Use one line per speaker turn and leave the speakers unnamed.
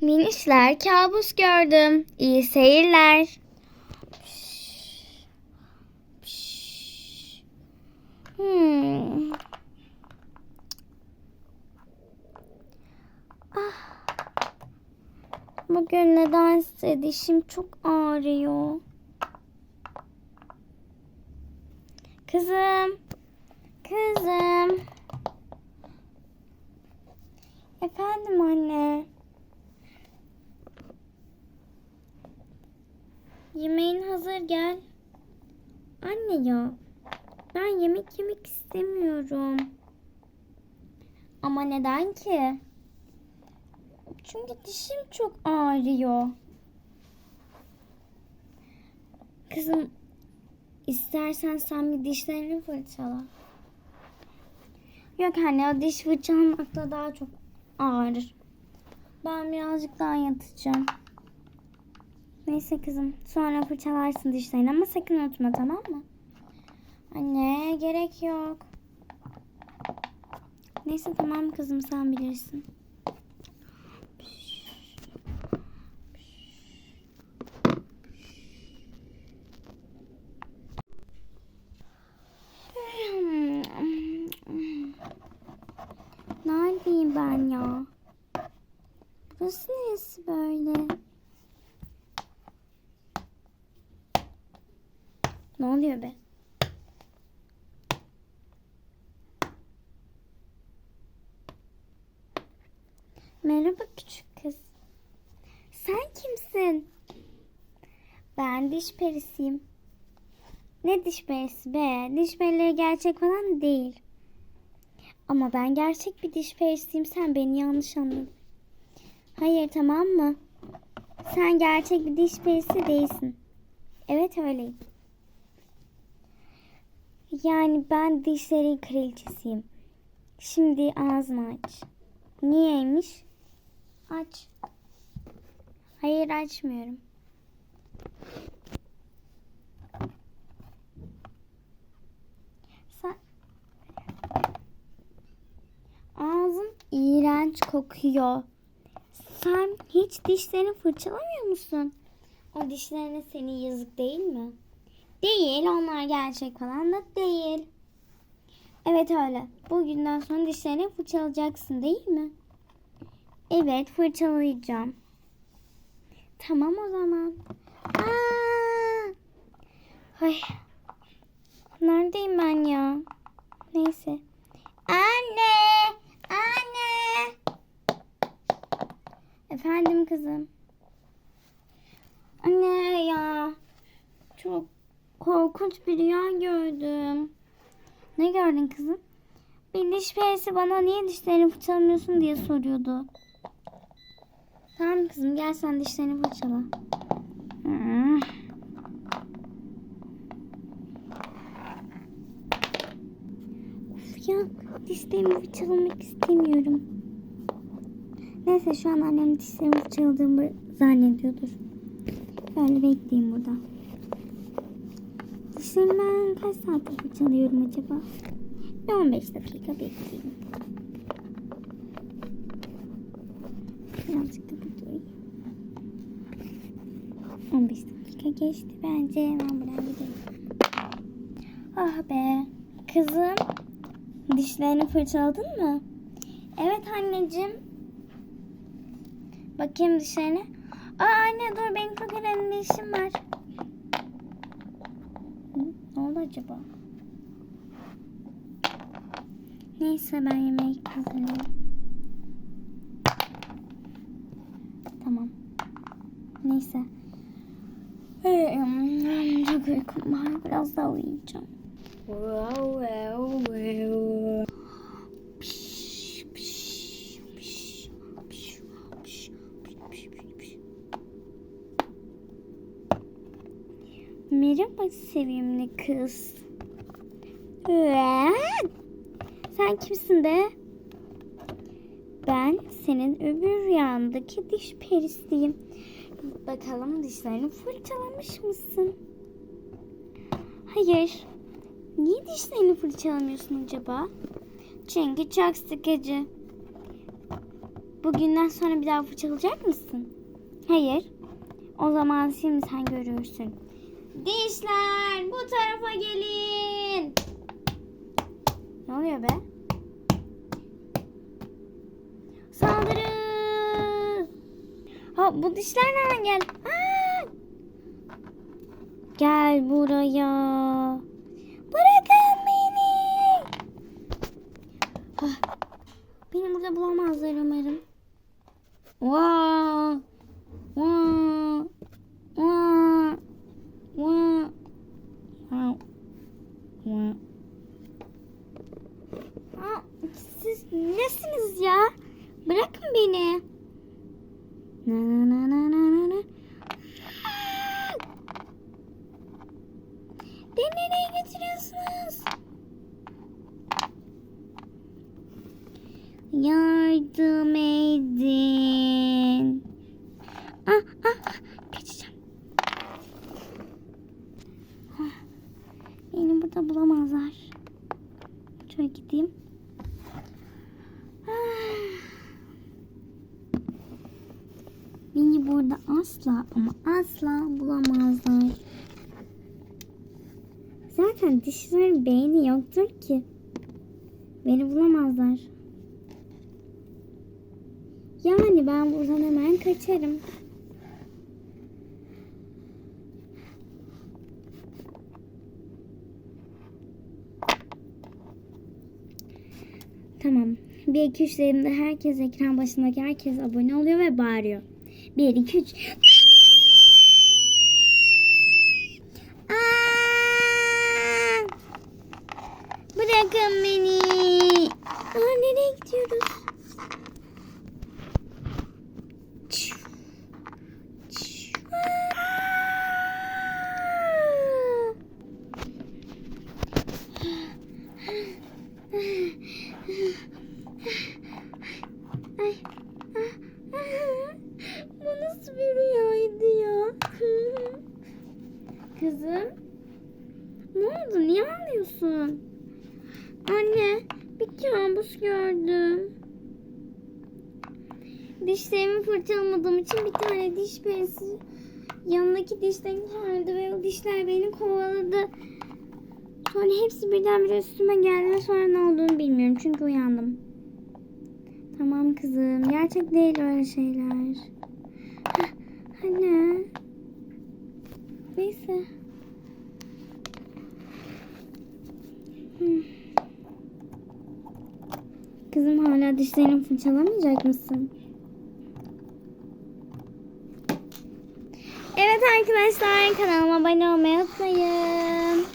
Minişler kabus gördüm. İyi seyirler. Hmm. Ah. Bugün nedense dişim çok ağrıyor. Kızım. Kızım. Efendim anne. Yemeğin hazır gel. Anne ya. Ben yemek yemek istemiyorum. Ama neden ki? Çünkü dişim çok ağrıyor. Kızım istersen sen bir dişlerini fırçala. Yok anne o diş fırçalamakta daha çok ağrır. Ben birazcık daha yatacağım. Neyse kızım sonra fırçalarsın dişlerini ama sakın unutma tamam mı? Anne gerek yok. Neyse tamam kızım sen bilirsin. Neredeyim ben ya? Burası neresi böyle? Ne oluyor be? Merhaba küçük kız. Sen kimsin? Ben diş perisiyim. Ne diş perisi be? Diş perileri gerçek falan değil. Ama ben gerçek bir diş perisiyim. Sen beni yanlış anladın. Hayır tamam mı? Sen gerçek bir diş perisi değilsin. Evet öyleyim. Yani ben dişlerin kraliçesiyim. Şimdi ağzını aç. Niyeymiş? Aç. Hayır açmıyorum. Sen... Ağzın iğrenç kokuyor. Sen hiç dişlerini fırçalamıyor musun? O dişlerine senin yazık değil mi? Değil. Onlar gerçek falan da değil. Evet öyle. Bugünden sonra dişlerini fırçalayacaksın değil mi? Evet fırçalayacağım. Tamam o zaman. Aa! Ay. Neredeyim ben ya? Neyse. Anne! Anne! Efendim kızım. Anne ya. Çok korkunç bir rüya gördüm. Ne gördün kızım? Bir diş perisi bana niye dişlerini fırçalamıyorsun diye soruyordu. Tamam kızım gel sen dişlerini fırçala. Hmm. Of ya dişlerimi fırçalamak istemiyorum. Neyse şu an annem dişlerimi fırçaladığımı zannediyordur. Böyle bekleyeyim burada. Dişlerimi ben kaç saattir fırçalıyorum acaba? Bir 15 dakika bekleyeyim. Birazcık da uyuyayım. 15 dakika geçti. Bence hemen buradan gidelim. Ah be. Kızım. Dişlerini fırçaladın mı? Evet anneciğim. Bakayım dişlerine. Aa anne dur benim çok önemli işim var. Oldu acaba? Neyse ben yemek hazırlayayım. Tamam. Neyse. Ee, Çok uykum var. Biraz daha uyuyacağım. Wow, wow, wow. Merhaba sevimli kız. Sen kimsin de? Ben senin öbür rüyandaki diş perisiyim. Bakalım dişlerini fırçalamış mısın? Hayır. Niye dişlerini fırçalamıyorsun acaba? Çünkü çok sıkıcı. Bugünden sonra bir daha fırçalayacak mısın? Hayır. O zaman şimdi sen görürsün. Dişler bu tarafa gelin. Ne oluyor be? Saldırı! Ha bu dişler nereden geldi? Aa! Gel buraya. Bırakın beni. Ah, Beni burada bulamazlar umarım. Vaa! Nesiniz ya? Bırakın beni. Na na na na na na. Beni nereye götürüyorsunuz? Yardım edin. Ah ah, kaçacağım. Ah, Beni burada bulamazlar. Şöyle gideyim. Ah. Beni burada asla ama asla bulamazlar. Zaten dişlerin beyni yoktur ki. Beni bulamazlar. Yani ben buradan hemen kaçarım. Tamam. 1 2 3 dediğimde herkes ekran başındaki herkes abone oluyor ve bağırıyor. 1 2 3 Aa! Bırakın beni. Aa, nereye gidiyoruz? Ay, ah, ah. Bu nasıl bir rüyaydı ya? Kızım. Ne oldu? Niye ağlıyorsun? Anne, bir kabus gördüm. Dişlerimi fırçalamadığım için bir tane diş perisi yanındaki dişten çağırdı ve o dişler beni kovaladı. Sonra hepsi birdenbire üstüme geldi ve sonra ne olduğunu bilmiyorum çünkü uyandım. Tamam kızım. Gerçek değil öyle şeyler. Anne. Neyse. Hmm. Kızım hala dişlerini fırçalamayacak mısın? Evet arkadaşlar kanalıma abone olmayı unutmayın.